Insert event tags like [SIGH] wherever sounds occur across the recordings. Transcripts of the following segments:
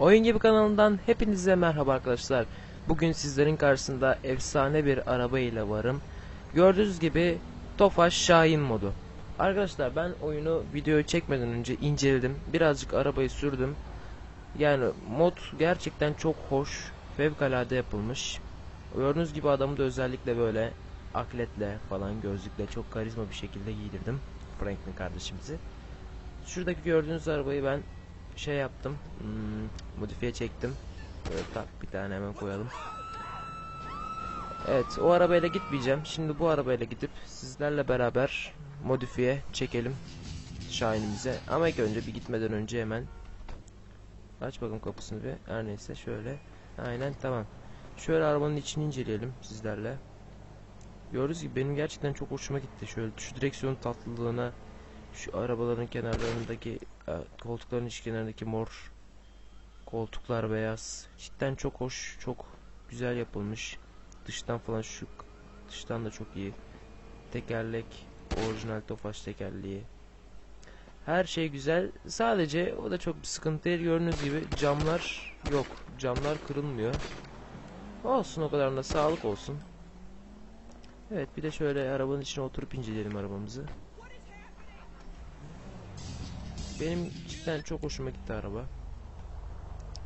Oyun Gibi kanalından hepinize merhaba arkadaşlar. Bugün sizlerin karşısında efsane bir araba ile varım. Gördüğünüz gibi Tofaş Şahin modu. Arkadaşlar ben oyunu videoyu çekmeden önce inceledim. Birazcık arabayı sürdüm. Yani mod gerçekten çok hoş. Fevkalade yapılmış. Gördüğünüz gibi adamı da özellikle böyle akletle falan gözlükle çok karizma bir şekilde giydirdim. Franklin kardeşimizi. Şuradaki gördüğünüz arabayı ben şey yaptım. Hmm, modifiye çektim. Böyle tak bir tane hemen koyalım. Evet o arabayla gitmeyeceğim. Şimdi bu arabayla gidip sizlerle beraber modifiye çekelim Şahinimize. Ama ilk önce bir gitmeden önce hemen aç bakalım kapısını bir. Her neyse şöyle. Aynen tamam. Şöyle arabanın içini inceleyelim sizlerle. Gördüğünüz gibi benim gerçekten çok hoşuma gitti. Şöyle şu direksiyon tatlılığına şu arabaların kenarlarındaki e, koltukların iç kenarındaki mor koltuklar beyaz. Cidden çok hoş, çok güzel yapılmış. Dıştan falan şu dıştan da çok iyi. Tekerlek, orijinal Tofaş tekerleği. Her şey güzel. Sadece o da çok bir sıkıntı değil. Gördüğünüz gibi camlar yok. Camlar kırılmıyor. Olsun o kadar da sağlık olsun. Evet bir de şöyle arabanın içine oturup inceleyelim arabamızı. Benim cidden çok hoşuma gitti araba.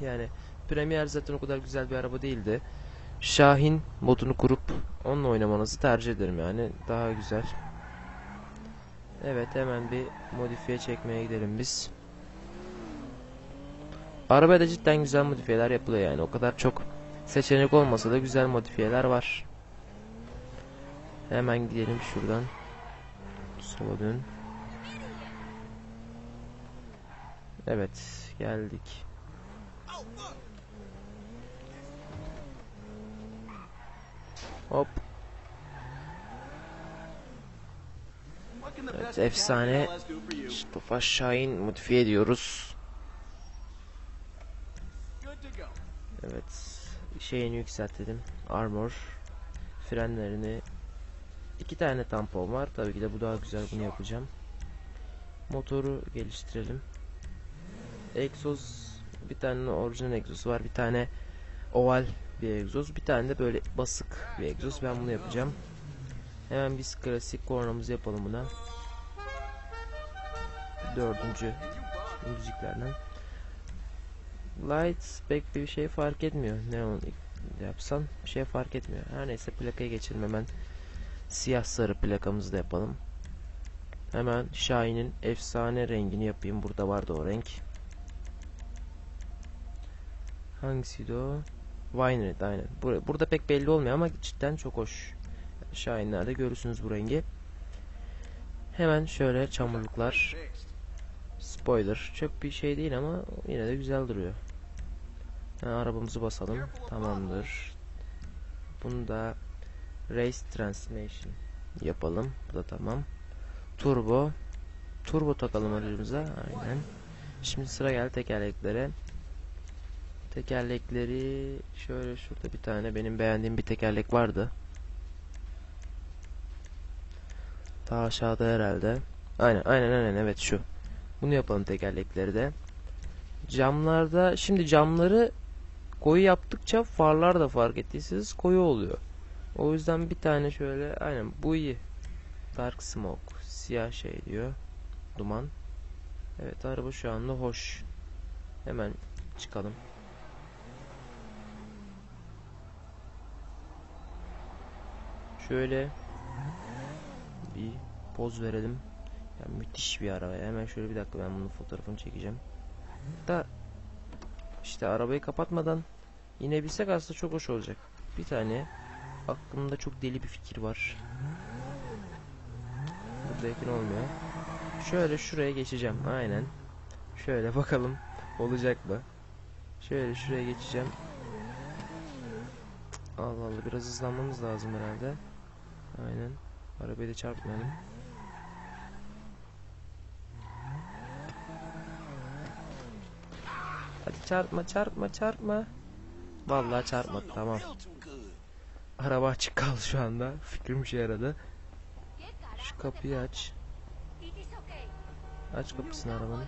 Yani Premier zaten o kadar güzel bir araba değildi. Şahin modunu kurup onunla oynamanızı tercih ederim yani. Daha güzel. Evet hemen bir modifiye çekmeye gidelim biz. Arabaya da cidden güzel modifiyeler yapılıyor yani. O kadar çok seçenek olmasa da güzel modifiyeler var. Hemen gidelim şuradan. Sola dön. Evet geldik. Hop. Evet, efsane Tofaş Şahin modifiye ediyoruz. Evet. Şeyini yükseltelim. Armor. Frenlerini. İki tane tampon var. Tabii ki de bu daha güzel. Bunu yapacağım. Motoru geliştirelim. Egzoz. Bir tane orijinal egzoz var. Bir tane oval bir egzoz. Bir tane de böyle basık bir egzoz. Ben bunu yapacağım. Hemen biz klasik kornamızı yapalım buna. Dördüncü müziklerden. Light pek bir şey fark etmiyor. Ne onu yapsan bir şey fark etmiyor. Her neyse plakaya geçelim hemen. Siyah sarı plakamızı da yapalım. Hemen Shine'in efsane rengini yapayım. Burada vardı o renk. Hangisiydi o? Winered aynen. Bur burada pek belli olmuyor ama cidden çok hoş. Shine'lerde görürsünüz bu rengi. Hemen şöyle çamurluklar. Spoiler. Çok bir şey değil ama yine de güzel duruyor. Ha, arabamızı basalım. Tamamdır. Bunu da Race Transmission yapalım. Bu da tamam. Turbo. Turbo takalım aracımıza. Aynen. Şimdi sıra geldi tekerleklere. Tekerlekleri şöyle şurada bir tane benim beğendiğim bir tekerlek vardı. Daha aşağıda herhalde. Aynen aynen aynen evet şu. Bunu yapalım tekerlekleri de. Camlarda şimdi camları koyu yaptıkça farlar da fark ettiyseniz koyu oluyor. O yüzden bir tane şöyle aynen bu iyi. Dark smoke siyah şey diyor. Duman. Evet araba şu anda hoş. Hemen çıkalım. Şöyle bir poz verelim. Ya müthiş bir araba. Hemen şöyle bir dakika ben bunun fotoğrafını çekeceğim. Da işte arabayı kapatmadan inebilsek aslında çok hoş olacak. Bir tane aklımda çok deli bir fikir var. Burada yakın olmuyor. Şöyle şuraya geçeceğim. Aynen. Şöyle bakalım olacak mı? Şöyle şuraya geçeceğim. Allah Allah biraz hızlanmamız lazım herhalde. Aynen. Arabayı da çarpmayalım. Hadi çarpma çarpma çarpma. Vallahi çarpmadı tamam. Araba açık kaldı şu anda. Fikrim işe yaradı. Şu kapıyı aç. Aç kapısını arabanın.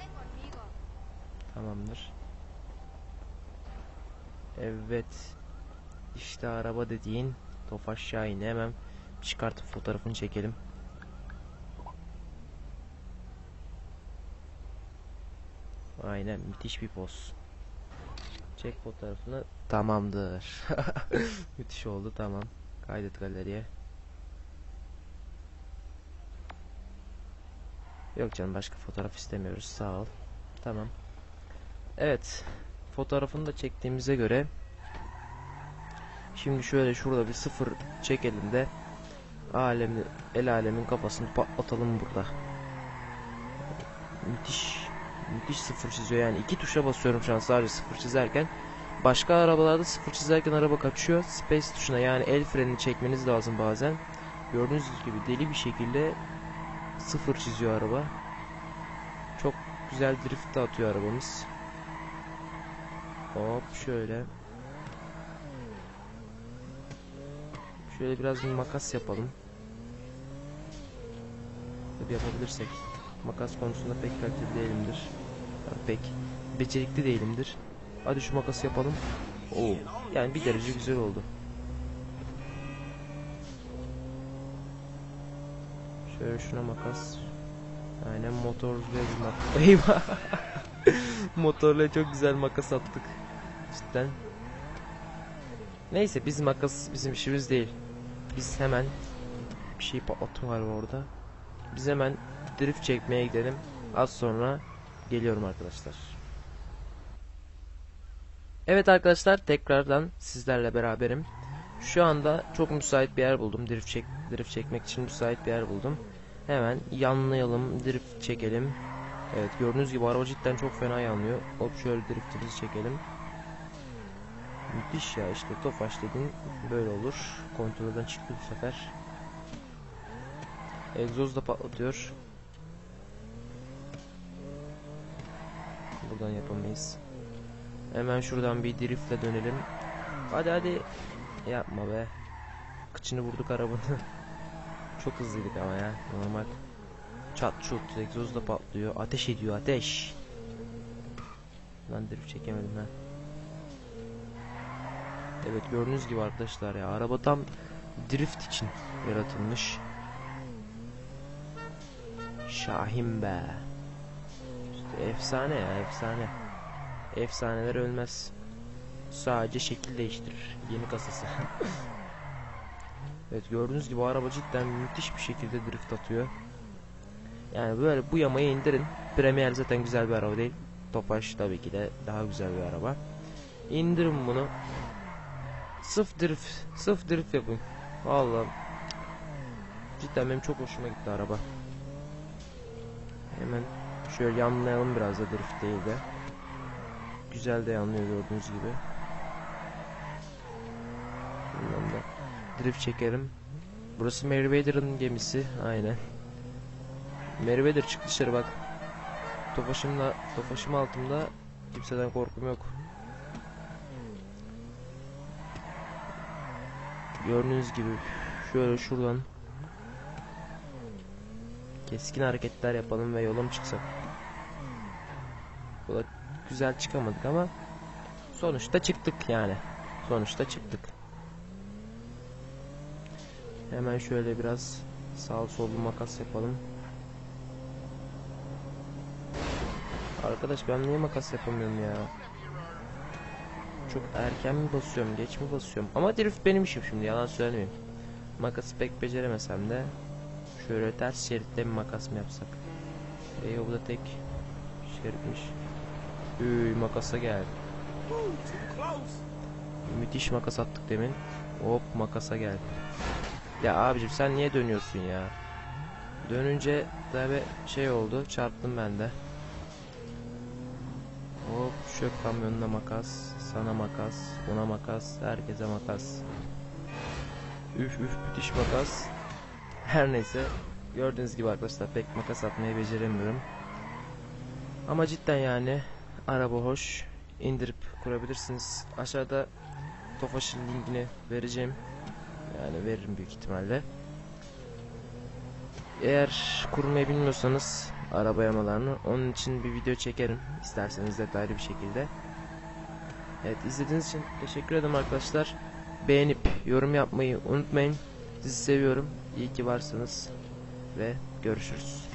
Tamamdır. Evet. İşte araba dediğin Tofaş Şahin hemen çıkartıp fotoğrafını çekelim. Aynen müthiş bir poz. Çek fotoğrafını. Tamamdır. [LAUGHS] müthiş oldu tamam. Kaydet galeriye. Yok canım başka fotoğraf istemiyoruz sağ ol. Tamam. Evet. Fotoğrafını da çektiğimize göre Şimdi şöyle şurada bir sıfır çekelim de alemi, el alemin kafasını patlatalım burada. Müthiş. Müthiş sıfır çiziyor yani iki tuşa basıyorum şu an sadece sıfır çizerken. Başka arabalarda sıfır çizerken araba kaçıyor. Space tuşuna yani el frenini çekmeniz lazım bazen. Gördüğünüz gibi deli bir şekilde sıfır çiziyor araba. Çok güzel drift de atıyor arabamız. Hop şöyle. Şöyle biraz bir makas yapalım. Tabi yapabilirsek. Makas konusunda pek kaliteli değilimdir. Yani pek becerikli değilimdir. Hadi şu makası yapalım. Oo. Yani bir derece güzel oldu. Şöyle şuna makas. Aynen motorlu bir makas. [LAUGHS] Eyvah. [LAUGHS] Motorla çok güzel makas attık. Cidden. Neyse biz makas bizim işimiz değil. Biz hemen bir şey patlattım galiba orada. Biz hemen drift çekmeye gidelim. Az sonra geliyorum arkadaşlar. Evet arkadaşlar tekrardan sizlerle beraberim. Şu anda çok müsait bir yer buldum. Drift çek drift çekmek için müsait bir yer buldum. Hemen yanlayalım, drift çekelim. Evet gördüğünüz gibi araba cidden çok fena yanlıyor. Hop şöyle driftimizi çekelim. Müthiş ya işte Tofaş dediğin böyle olur. Kontrolden çıktı bu sefer. Egzoz da patlatıyor. Buradan yapamayız. Hemen şuradan bir driftle dönelim. Hadi hadi. Yapma be. Kıçını vurduk arabanın. [LAUGHS] Çok hızlıydık ama ya. Normal. Çat çut. Egzoz da patlıyor. Ateş ediyor ateş. Lan drift çekemedim ha. Evet gördüğünüz gibi arkadaşlar ya araba tam drift için yaratılmış. Şahin be. Efsane ya efsane. Efsaneler ölmez. Sadece şekil değiştirir. Yeni kasası. [LAUGHS] evet gördüğünüz gibi araba cidden müthiş bir şekilde drift atıyor. Yani böyle bu yamayı indirin. Premier zaten güzel bir araba değil. Topaş tabii ki de daha güzel bir araba. İndirin bunu. Sırf drift, sırf drift yapın. Vallahi cidden benim çok hoşuma gitti araba. Hemen şöyle yanlayalım biraz da drift değil de. Güzel de yanlıyor gördüğünüz gibi. Bundan da drift çekerim. Burası Meriwether'ın gemisi. Aynen. Meriwether çık dışarı bak. Tofaşımla, tofaşım altımda kimseden korkum yok. Gördüğünüz gibi şöyle şuradan keskin hareketler yapalım ve yola mı çıksak? Da güzel çıkamadık ama sonuçta çıktık yani. Sonuçta çıktık. Hemen şöyle biraz sağ sollu makas yapalım. Arkadaş ben niye makas yapamıyorum ya? Çok erken mi basıyorum, geç mi basıyorum? Ama drift benim işim şimdi, yalan söylemeyeyim. Makası pek beceremesem de şöyle ters şeritte bir makas mı yapsak? E bu da tek şeritmiş. Üy makasa gel. Müthiş makas attık demin. Hop makasa gel. Ya abicim sen niye dönüyorsun ya? Dönünce tabi şey oldu, çarptım ben de. Hop çöp kamyonuna makas, sana makas, ona makas, herkese makas. Üf üf müthiş makas. Her neyse gördüğünüz gibi arkadaşlar pek makas atmayı beceremiyorum. Ama cidden yani araba hoş. indirip kurabilirsiniz. Aşağıda Tofaş'ın linkini vereceğim. Yani veririm büyük ihtimalle. Eğer kurmayı bilmiyorsanız araba yamalarını. Onun için bir video çekerim isterseniz detaylı bir şekilde. Evet izlediğiniz için teşekkür ederim arkadaşlar. Beğenip yorum yapmayı unutmayın. Sizi seviyorum. İyi ki varsınız ve görüşürüz.